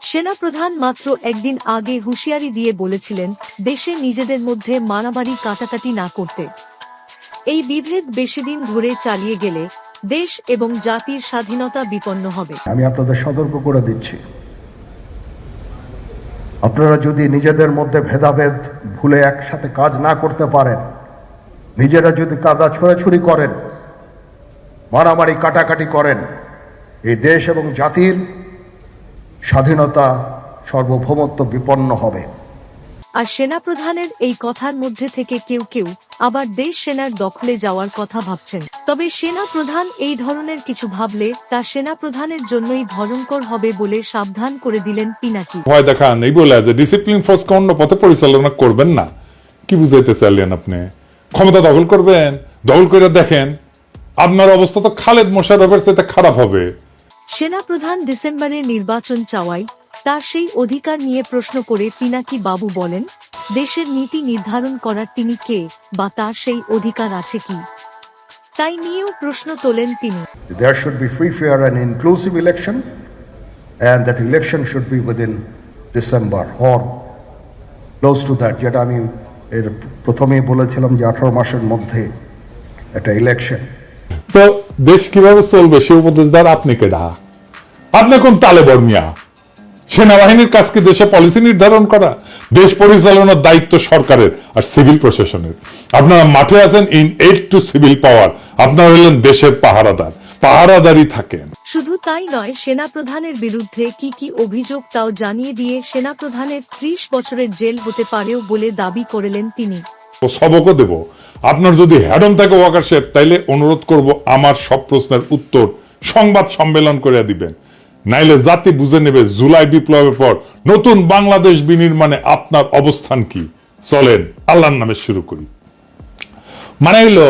সেনাপ্রধান মাত্র একদিন আগে হুঁশিয়ারি দিয়ে বলেছিলেন, দেশে নিজেদের মধ্যে মারামারি কাটাকাটি না করতে। এই বিভেদ বেশিদিন ধরে চালিয়ে গেলে দেশ এবং জাতির স্বাধীনতা বিপন্ন হবে। আমি আপনাদের সতর্ক করে দিচ্ছি। আপনারা যদি নিজেদের মধ্যে ভেদাভেদ ভুলে একসাথে কাজ না করতে পারেন, নিজেরা যদি কাদা ছোড়াছুড়ি করেন, মারামারি কাটাকাটি করেন, এই দেশ এবং জাতির স্বাধীনতা সার্বভৌমত্ব বিপন্ন হবে। আর সেনাপ্রধানের এই কথার মধ্যে থেকে কেউ কেউ আবার দেশ সেনার দখলে যাওয়ার কথা ভাবছেন। তবে সেনাপ্রধান এই ধরনের কিছু ভাবলে তা সেনাপ্রধানের জন্যই ভয়ঙ্কর হবে বলে সাবধান করে দিলেন পিনাকি। ভয় দেখান এই বলে যে ডিসিপ্লিন ফোর্সকে অন্য পথে পরিচালনা করবেন না। কি বুঝাইতে চাইলেন আপনি? ক্ষমতা দখল করবেন দখল করে দেখেন আপনার অবস্থা তো খালেদ মোশারফের সাথে খারাপ হবে। সেনাপ্রধান ডিসেম্বরে নির্বাচন চাওয়ায় তার সেই অধিকার নিয়ে প্রশ্ন করে পিনাকি বাবু বলেন দেশের নীতি নির্ধারণ করার তিনি কে বা তার সেই অধিকার আছে কি তাই নিয়েও প্রশ্ন তোলেন তিনি There should be free, fair, and inclusive election, and that election should be within December or close to that. যেটা আমি এর প্রথমেই বলেছিলাম যে আঠারো মাসের মধ্যে একটা ইলেকশন তো দেশ কীভাবে চলবে সে উপদেশদার আপনি কেডা? আপনি কোন তালে বর্মিয়া সেনাবাহিনীর কাজ কি দেশে পলিসি নির্ধারণ করা দেশ পরিচালনার দায়িত্ব সরকারের আর সিভিল প্রশাসনের। আপনারা মাঠে আছেন in aid to civil power আপনারা হলেন দেশের পাহারাদার। পাহারাদারি থাকেন। শুধু তাই নয় সেনাপ্রধানের বিরুদ্ধে কি কি অভিযোগ তাও জানিয়ে দিয়ে সেনাপ্রধানের ত্রিশ বছরের জেল হতে পারেও বলে দাবি করলেন তিনি। ও সবকও দেব। আপনার যদি হ্যাডন থাকে ওয়াকার সাহেব, তাইলে অনুরোধ করব আমার সব প্রশ্নের উত্তর সংবাদ সম্মেলন করে দিবেন। নাইলে জাতি বুঝে নেবে জুলাই বিপ্লবের পর নতুন বাংলাদেশ বিনির্মাণে আপনার অবস্থান কি। চলেন, আল্লাহর নামে শুরু করি। মানে হইল,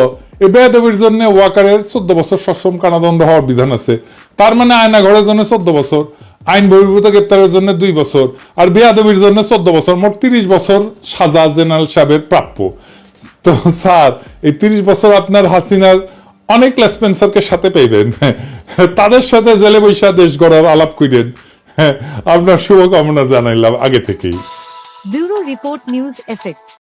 এই বেয়াদবির জন্য ওয়াকারের চোদ্দ বছর সশ্রম কারাদণ্ড হওয়ার বিধান আছে। তার মানে আয়না ঘরের জন্য চোদ্দ বছর, আইন বহির্ভূত গ্রেপ্তারের জন্য দুই বছর, আর বেয়াদবির জন্য চোদ্দ বছর, মোট তিরিশ বছর সাজা জেনারেল সাহেবের প্রাপ্য। তো স্যার, এই তিরিশ বছর আপনার হাসিনার অনেক লেসপেন্সারকে সাথে পেয়েবেন। তাদের সাথে জেলে বৈশা দেশ গড়ার আলাপ করেন আপনার শুভকামনা জানাইলাম আগে থেকেই। Bureau report news effect.